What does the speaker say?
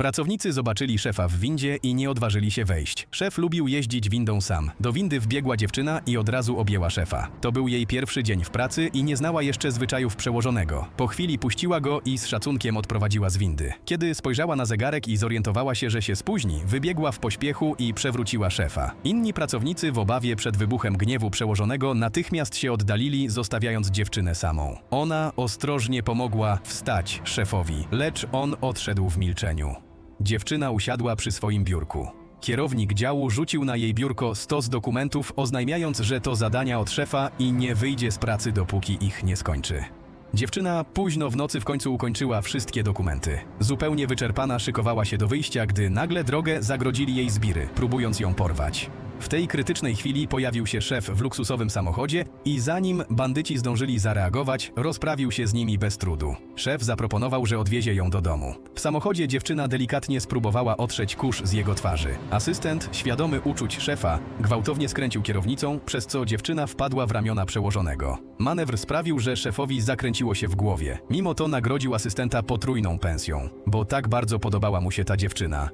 Pracownicy zobaczyli szefa w windzie i nie odważyli się wejść. Szef lubił jeździć windą sam. Do windy wbiegła dziewczyna i od razu objęła szefa. To był jej pierwszy dzień w pracy i nie znała jeszcze zwyczajów przełożonego. Po chwili puściła go i z szacunkiem odprowadziła z windy. Kiedy spojrzała na zegarek i zorientowała się, że się spóźni, wybiegła w pośpiechu i przewróciła szefa. Inni pracownicy w obawie przed wybuchem gniewu przełożonego natychmiast się oddalili, zostawiając dziewczynę samą. Ona ostrożnie pomogła wstać szefowi, lecz on odszedł w milczeniu. Dziewczyna usiadła przy swoim biurku. Kierownik działu rzucił na jej biurko stos dokumentów, oznajmiając, że to zadania od szefa i nie wyjdzie z pracy, dopóki ich nie skończy. Dziewczyna późno w nocy w końcu ukończyła wszystkie dokumenty. Zupełnie wyczerpana szykowała się do wyjścia, gdy nagle drogę zagrodzili jej zbiry, próbując ją porwać. W tej krytycznej chwili pojawił się szef w luksusowym samochodzie i zanim bandyci zdążyli zareagować, rozprawił się z nimi bez trudu. Szef zaproponował, że odwiezie ją do domu. W samochodzie dziewczyna delikatnie spróbowała otrzeć kurz z jego twarzy. Asystent, świadomy uczuć szefa, gwałtownie skręcił kierownicą, przez co dziewczyna wpadła w ramiona przełożonego. Manewr sprawił, że szefowi zakręciło się w głowie. Mimo to nagrodził asystenta potrójną pensją, bo tak bardzo podobała mu się ta dziewczyna.